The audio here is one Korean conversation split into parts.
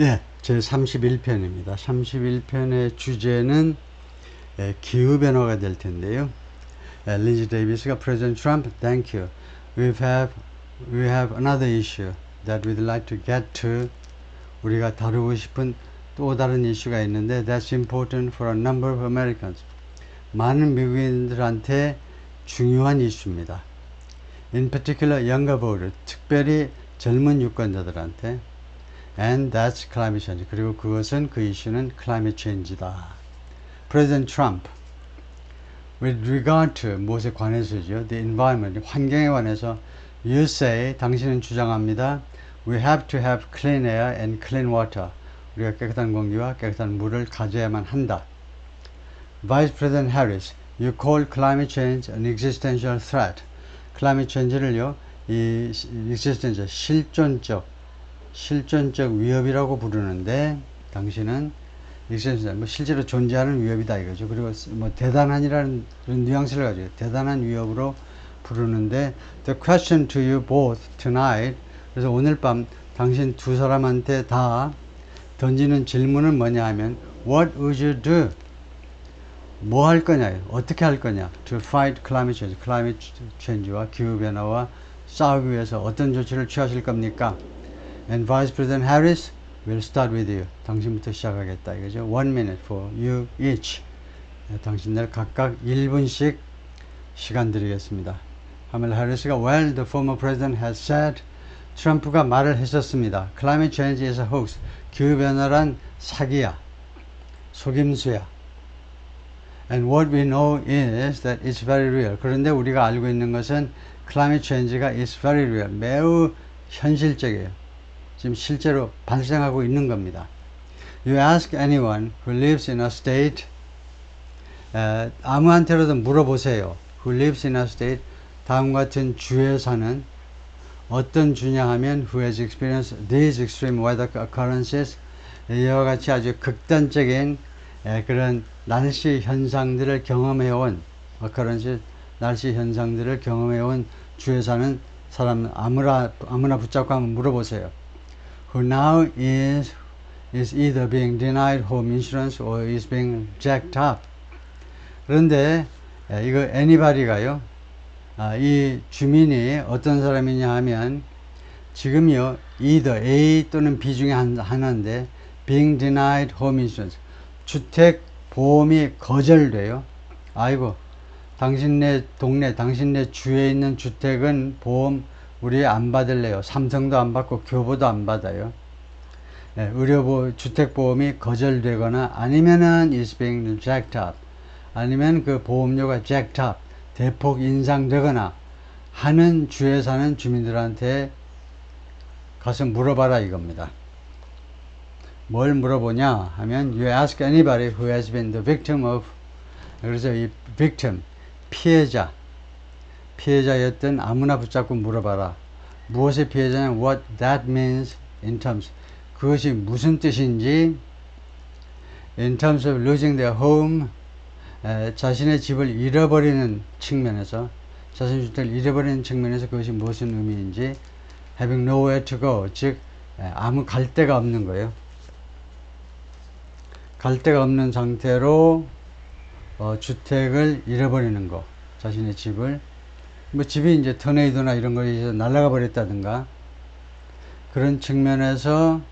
예, 제 31편입니다. 31편의 주제는 예, 기후변화가 될 텐데요. 예, 린지 데이비스가 President Trump, thank you. We have, we have another issue that we'd like to get to. 우리가 다루고 싶은 또 다른 이슈가 있는데 that's important for a number of Americans. 많은 미국인들한테 중요한 이슈입니다. In particular, younger voters, 특별히 젊은 유권자들한테 and that's climate change. 그리고 그것은 그 이슈는 climate change다. President Trump, with regard to 무엇에 관해서죠? The environment, 환경에 관해서 you say, 당신은 주장합니다. We have to have clean air and clean water. 우리가 깨끗한 공기와 깨끗한 물을 가져야만 한다. Vice President Harris, you call climate change an existential threat. climate change를요, 이 existential, 실존적, 실존적 위협이라고 부르는데 당신은 existential, 뭐 실제로 존재하는 위협이다 이거죠. 그리고 뭐 대단한이라는 그런 뉘앙스를 가지고 대단한 위협으로 부르는데 the question to you both tonight 그래서 오늘 밤 당신 두 사람한테 다 던지는 질문은 뭐냐 하면 what would you do 뭐 할 거냐, 어떻게 할 거냐, to fight climate change, climate change와 기후 변화와 싸우기 위해서 어떤 조치를 취하실 겁니까? And Vice President Harris will start with you. 당신부터 시작하겠다 이거죠. One minute for you each. 네, 당신들 각각 1분씩 시간 드리겠습니다. 하멜 하리스가 Well, the former president has said 트럼프가 말을 했었습니다. Climate change is a hoax. 기후 변화란 사기야, 속임수야. And what we know is that it's very real. 그런데 우리가 알고 있는 것은 climate change가 is very real. 매우 현실적이에요. 지금 실제로 발생하고 있는 겁니다. You ask anyone who lives in a state, 에, 아무한테라도 물어보세요. Who lives in a state, 다음 같은 주에 사는 어떤 주냐 하면 who has experienced these extreme weather occurrences 이와 같이 아주 극단적인 에, 그런 날씨 현상들을 경험해온 occurrences 날씨 현상들을 경험해온 주에 사는 사람 아무나 아무나 붙잡고 한번 물어보세요. Who now is is either being denied home insurance or is being jacked up. 그런데 에, 이거 anybody가요. 아, 이 주민이 어떤 사람이냐 하면 지금요 either A 또는 B 중에 한, 하나인데 being denied home insurance 주택 보험이 거절돼요. 아이고 당신네 동네 당신네 주에 있는 주택은 보험 우리 안 받을래요. 삼성도 안 받고 교보도 안 받아요. 예, 의료보 주택보험이 거절되거나 아니면은 is being jacked 아니면 그 보험료가 jacked 대폭 인상되거나 하는 주에 사는 주민들한테 가서 물어봐라 이겁니다. 뭘 물어보냐 하면 you ask anybody who has been the victim of 그래서 이 victim 피해자 피해자였던 아무나 붙잡고 물어봐라. 무엇의 피해자냐 what that means in terms 그것이 무슨 뜻인지 in terms of losing their home 에, 자신의 집을 잃어버리는 측면에서 자신의 주택을 잃어버리는 측면에서 그것이 무슨 의미인지 having nowhere to go 즉 에, 아무 갈 데가 없는 거예요. 갈 데가 없는 상태로 어, 주택을 잃어버리는 거 자신의 집을 뭐 집이 이제 터네이도나 이런 거에 날아가 버렸다든가 그런 측면에서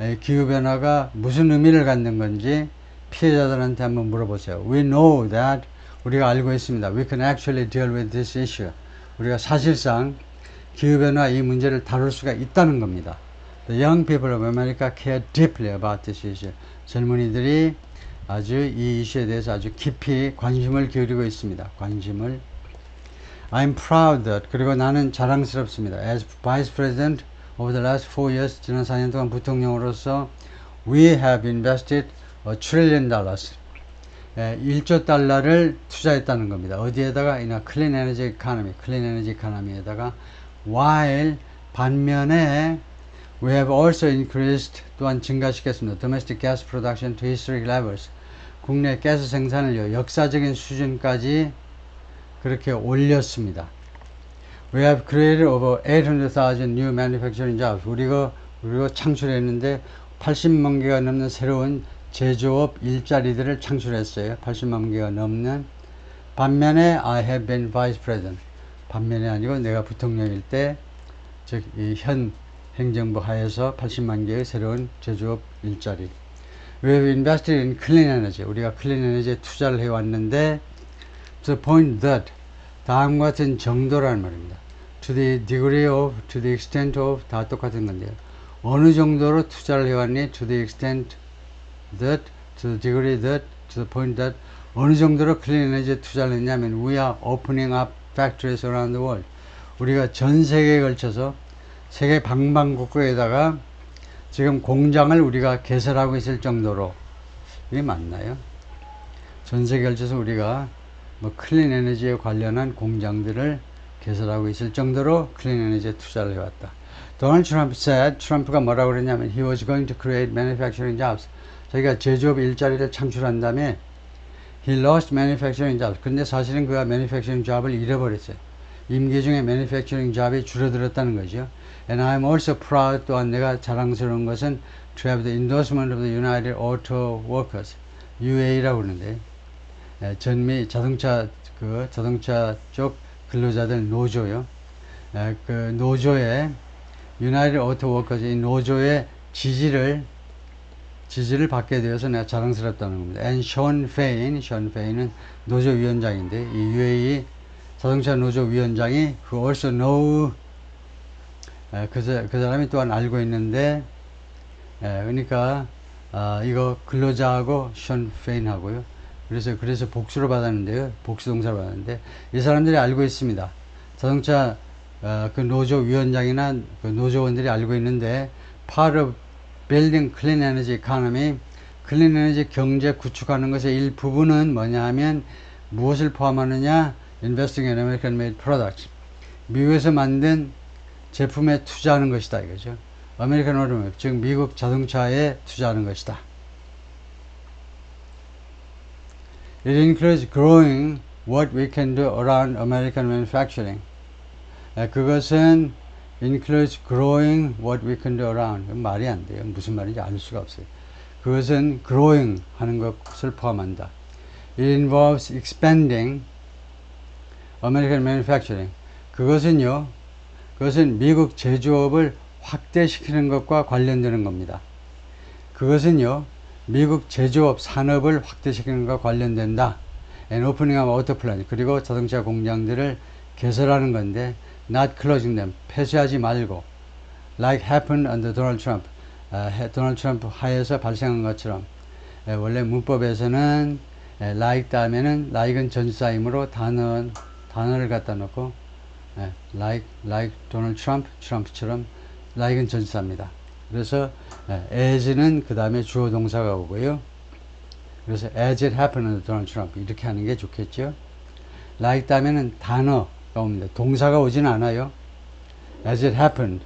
에, 기후변화가 무슨 의미를 갖는 건지 피해자들한테 한번 물어보세요. We know that 우리가 알고 있습니다. We can actually deal with this issue. 우리가 사실상 기후변화 이 문제를 다룰 수가 있다는 겁니다. The young people of America care deeply about this issue. 젊은이들이 아주 이 이슈에 대해서 아주 깊이 관심을 기울이고 있습니다. 관심을. I'm proud that 그리고 나는 자랑스럽습니다. As Vice President over the last four years 지난 4년 동안 부통령으로서 we have invested a trillion dollars 예, 1조 달러를 투자했다는 겁니다. 어디에다가 이나 클린 에너지 이카노미에다가 while 반면에 we have also increased 또한 증가시켰습니다. domestic gas production to historic levels. 국내 가스 생산을 역사적인 수준까지 그렇게 올렸습니다. We have created over 800,000 new manufacturing jobs. 우리가 우리가 창출했는데 80만 개가 넘는 새로운 제조업 일자리들을 창출했어요. 80만 개가 넘는 반면에 I have been vice president. 반면에 아니고 내가 부통령일 때, 즉, 이 현 행정부 하에서 80만 개의 새로운 제조업 일자리. We have invested in clean energy. 우리가 클린 에너지에 투자를 해왔는데, the point that, 다음과 같은 정도라는 말입니다. To the degree of, to the extent of, 다 똑같은 건데요. 어느 정도로 투자를 해왔니? To the extent that, to the degree that, to the point that, 어느 정도로 클린 에너지에 투자를 했냐면 we are opening up factories around the world. 우리가 전 세계에 걸쳐서 세계 방방곡곡에다가 지금 공장을 우리가 개설하고 있을 정도로 이게 맞나요? 전 세계에 걸쳐서 우리가 뭐 클린 에너지에 관련한 공장들을 개설하고 있을 정도로 클린 에너지에 투자를 해왔다. 도널드 트럼프 said, 트럼프가 뭐라고 그랬냐면 he was going to create manufacturing jobs. 자기가 제조업 일자리를 창출한 다음에 He lost manufacturing jobs. 근데 사실은 그가 manufacturing job을 잃어버렸어요. 임기 중에 manufacturing job이 줄어들었다는 거죠. And I'm also proud 또한 내가 자랑스러운 것은 to have the endorsement of the United Auto Workers, UA라고 에, 전미 자동차 그 자동차 쪽 근로자들 노조요. 에, 그 노조의 United Auto Workers 이 노조의 지지를 지지를 받게 되어서 내가 자랑스럽다는 겁니다. And Sean Fain, Sean Fain은 노조 위원장인데 이 UAE 자동차 노조 위원장이 who also know 에, 그, 사- 그 사람이 또한 알고 있는데 에, 그러니까 아, 이거 근로자하고 션 페인하고요. 그래서 그래서 복수를 받았는데요. 복수 동사를 받았는데 이 사람들이 알고 있습니다. 자동차 어, 그 노조 위원장이나 그 노조원들이 알고 있는데 of building clean energy economy 클린 에너지 경제 구축하는 것의 일부분은 뭐냐 하면 무엇을 포함하느냐 investing in American made products 미국에서 만든 제품에 투자하는 것이다 이거죠. 아메리칸 오토모빌 즉 미국 자동차에 투자하는 것이다. It includes growing what we can do around American manufacturing. 에, 그것은 includes growing what we can do around. 말이 안 돼요. 무슨 말인지 알 수가 없어요. 그것은 growing 하는 것을 포함한다. It involves expanding American manufacturing. 그것은요, 그것은 미국 제조업을 확대시키는 것과 관련되는 겁니다. 그것은요, 미국 제조업 산업을 확대시키는 것과 관련된다. And opening up auto plant. 그리고 자동차 공장들을 개설하는 건데, not closing them. 폐쇄하지 말고. Like happened under Donald Trump. 아, 해- 도널드 트럼프 하에서 발생한 것처럼. 에, 원래 문법에서는 에, like 다음에는 like은 전치사이므로 단어, 단어를 갖다 놓고 예, like, like 도널드 트럼프, 트럼프처럼 like은 전치사입니다. 그래서 예, as는 그 다음에 주어 동사가 오고요. 그래서 as it happened under Donald Trump 이렇게 하는 게 좋겠죠. like 다음에는 단어가 옵니다. 동사가 오진 않아요. as it happened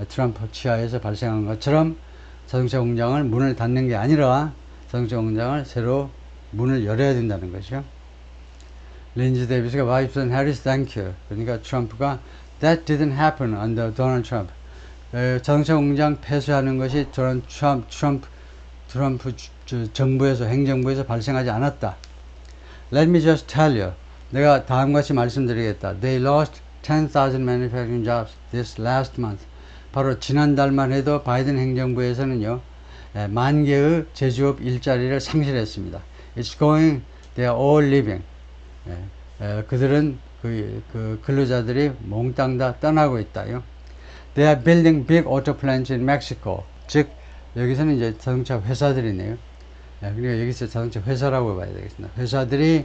예, 트럼프 치하에서 발생한 것처럼 자동차 공장을 문을 닫는 게 아니라 자동차 공장을 새로 문을 열어야 된다는 거죠. 린지 데이비스가 Harris, thank you. 그러니까 트럼프가 That didn't happen under Donald Trump. 에, 자동차 공장 폐쇄하는 것이 도널드 트럼프, 트럼프, 트럼프 정부에서 행정부에서 발생하지 않았다. Let me just tell you. 내가 다음과 같이 말씀드리겠다. They lost 10,000 manufacturing jobs this last month. 바로 지난달만 해도 바이든 행정부에서는요, 에, 만 개의 제조업 일자리를 상실했습니다. It's going, they are all leaving. 그들은 그, 그 근로자들이 몽땅 다 떠나고 있다요. They are building big auto plants in Mexico. 즉 여기서는 이제 자동차 회사들이네요. 예, 그러니까 여기서 자동차 회사라고 봐야 되겠습니다. 회사들이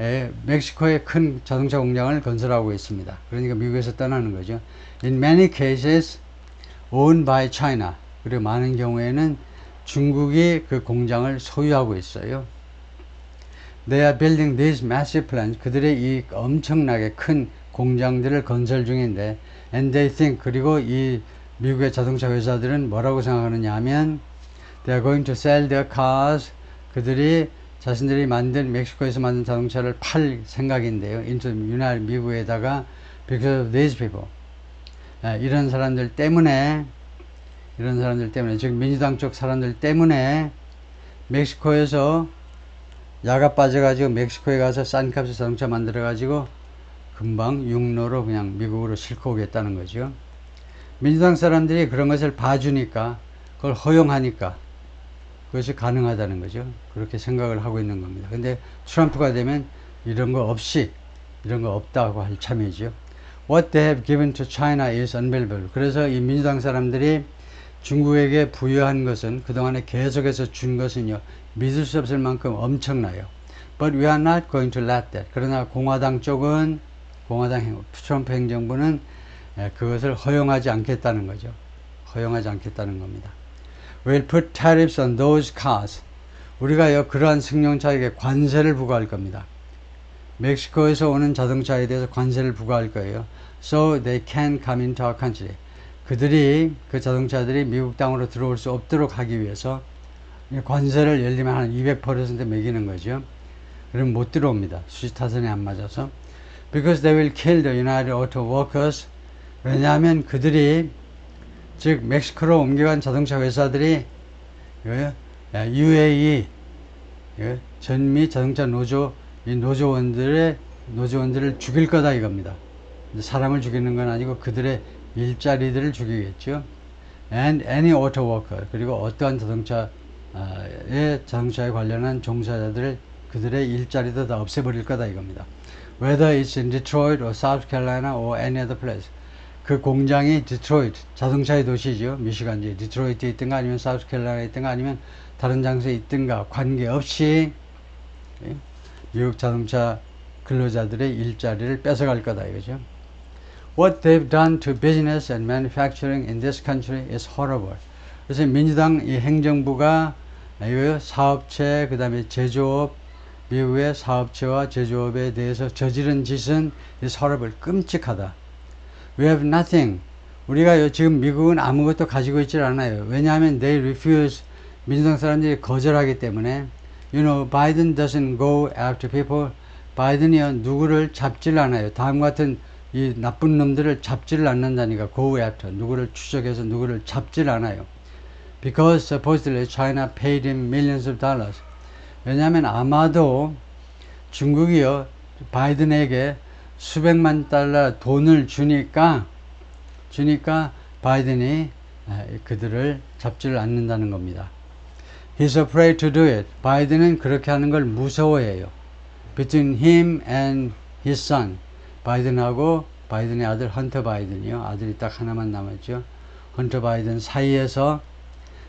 에, 멕시코에 큰 자동차 공장을 건설하고 있습니다. 그러니까 미국에서 떠나는 거죠. In many cases owned by China. 그리고 많은 경우에는 중국이 그 공장을 소유하고 있어요. They are building these massive plants. 그들의 이 엄청나게 큰 공장들을 건설 중인데, think 그리고 이 미국의 자동차 회사들은 뭐라고 생각하느냐 하면, they are going to sell their cars. 그들이 자신들이 만든 멕시코에서 만든 자동차를 팔 생각인데요. into United 미국에다가 because of these people. 아, 이런 사람들 때문에 이런 사람들 때문에 즉 민주당 쪽 사람들 때문에 멕시코에서 야가 빠져가지고 멕시코에 가서 싼 값에 자동차 만들어가지고 금방 육로로 그냥 미국으로 싣고 오겠다는 거죠. 민주당 사람들이 그런 것을 봐주니까 그걸 허용하니까 그것이 가능하다는 거죠. 그렇게 생각을 하고 있는 겁니다. 근데 트럼프가 되면 이런 거 없이 이런 거 없다고 할 참이죠. What they have given to China is unbelievable. 그래서 이 민주당 사람들이 중국에게 부여한 것은 그동안에 계속해서 준 것은요. 믿을 수 없을 만큼 엄청나요. But we are not going to let that. 그러나 공화당 쪽은 공화당 행, 트럼프 행정부는 에, 그것을 허용하지 않겠다는 거죠. 허용하지 않겠다는 겁니다. We'll put tariffs on those cars. 우리가요 그러한 승용차에게 관세를 부과할 겁니다. 멕시코에서 오는 자동차에 대해서 관세를 부과할 거예요. So they can come into our country. 그들이 그 자동차들이 미국 땅으로 들어올 수 없도록 하기 위해서 이 관세를 들면 한 200% 매기는 거죠. 그럼 못 들어옵니다. 수지 타선에 안 맞아서. Because they will kill the United Auto Workers. 왜냐하면 그들이 즉 멕시코로 옮겨간 자동차 회사들이 그, UAE 그 전미 자동차 노조 이 노조원들의 노조원들을 죽일 거다 이겁니다. 사람을 죽이는 건 아니고 그들의 일자리들을 죽이겠죠. And any auto worker 그리고 어떠한 자동차의 자동차에 관련한 종사자들을 그들의 일자리도 다 없애버릴 거다 이겁니다. Whether it's in Detroit or South Carolina or any other place. 그 공장이 디트로이트 자동차의 도시죠. 미시간지 디트로이트에 있든가 아니면 사우스캐롤라이나에 있든가 아니면 다른 장소에 있든가 관계없이 예, 미국 자동차 근로자들의 일자리를 뺏어갈 거다 이거죠. What they've done to business and manufacturing in this country is horrible. 그래서 민주당 이 행정부가 이 사업체 그 다음에 제조업 미국의 사업체와 제조업에 대해서 저지른 짓은 is horrible 끔찍하다. We have nothing. 우리가 지금 미국은 아무것도 가지고 있질 않아요. 왜냐하면 they refuse 민주당 사람들이 거절하기 때문에 you know Biden doesn't go after people. 바이든이요 누구를 잡질 않아요. 다음 같은 이 나쁜 놈들을 잡지를 않는다니까 go after 누구를 추적해서 누구를 잡질 않아요. Because supposedly China paid him millions of dollars. 왜냐하면 아마도 중국이요 바이든에게 수백만 달러 돈을 주니까 주니까 바이든이 그들을 잡지를 않는다는 겁니다. He's afraid to do it. 바이든은 그렇게 하는 걸 무서워해요. Between him and his son. 바이든하고 바이든의 아들 헌터 바이든이요. 아들이 딱 하나만 남았죠. 헌터 바이든 사이에서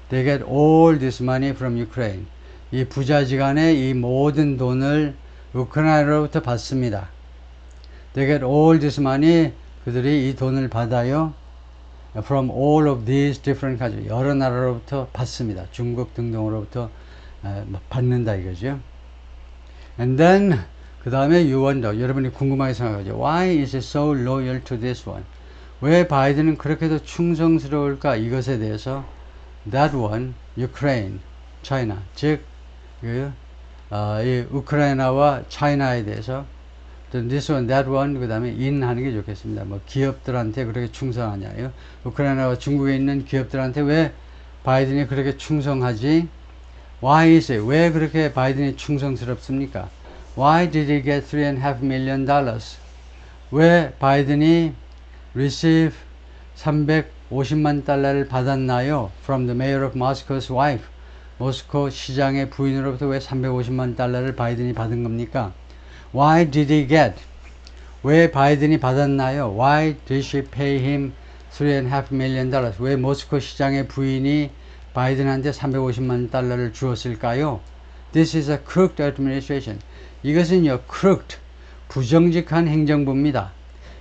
they get all this money from Ukraine. 이 부자지간에 이 모든 돈을 우크라이나로부터 받습니다. They get all this money. 그들이 이 돈을 받아요. From all of these different countries. 여러 나라로부터 받습니다. 중국 등등으로부터 받는다 이거죠. And then 그 다음에 wonder. 여러분이 궁금하게 생각하죠. Why is it so loyal to this one? 왜 바이든은 그렇게도 충성스러울까? 이것에 대해서 that one, Ukraine, China. 즉, 그, 어, 이 우크라이나와 차이나에 대해서 this one, that one, 그 다음에 in 하는 게 좋겠습니다. 뭐 기업들한테 그렇게 충성하냐 요. 우크라이나와 중국에 있는 기업들한테 왜 바이든이 그렇게 충성하지? Why is it? 왜 그렇게 바이든이 충성스럽습니까? Why did he get three and a half million dollars? 왜 바이든이 receive 350만 달러를 받았나요? From the mayor of Moscow's wife. 모스코 시장의 부인으로부터 왜 350만 달러를 바이든이 받은 겁니까? Why did he get? 왜 바이든이 받았나요? Why did she pay him 3.5 million dollars? 왜 모스코 시장의 부인이 바이든한테 350만 달러를 주었을까요? This is a crooked administration. 이것은요, crooked, 부정직한 행정부입니다.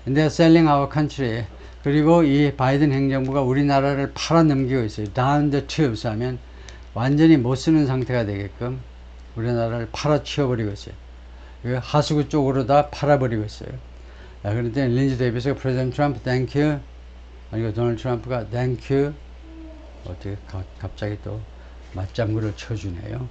And they're selling our country. 그리고 이 바이든 행정부가 우리나라를 팔아넘기고 있어요. Down the tubes 하면 완전히 못 쓰는 상태가 되게끔 우리나라를 팔아치워 버리고 있어요. 그 하수구 쪽으로 다 팔아버리고 있어요. 아, 그런데 린지 데이비스가 프레젠트 트럼프 땡큐 아니고 도널드 트럼프가 땡큐 어떻게 가, 갑자기 또 맞장구를 쳐주네요.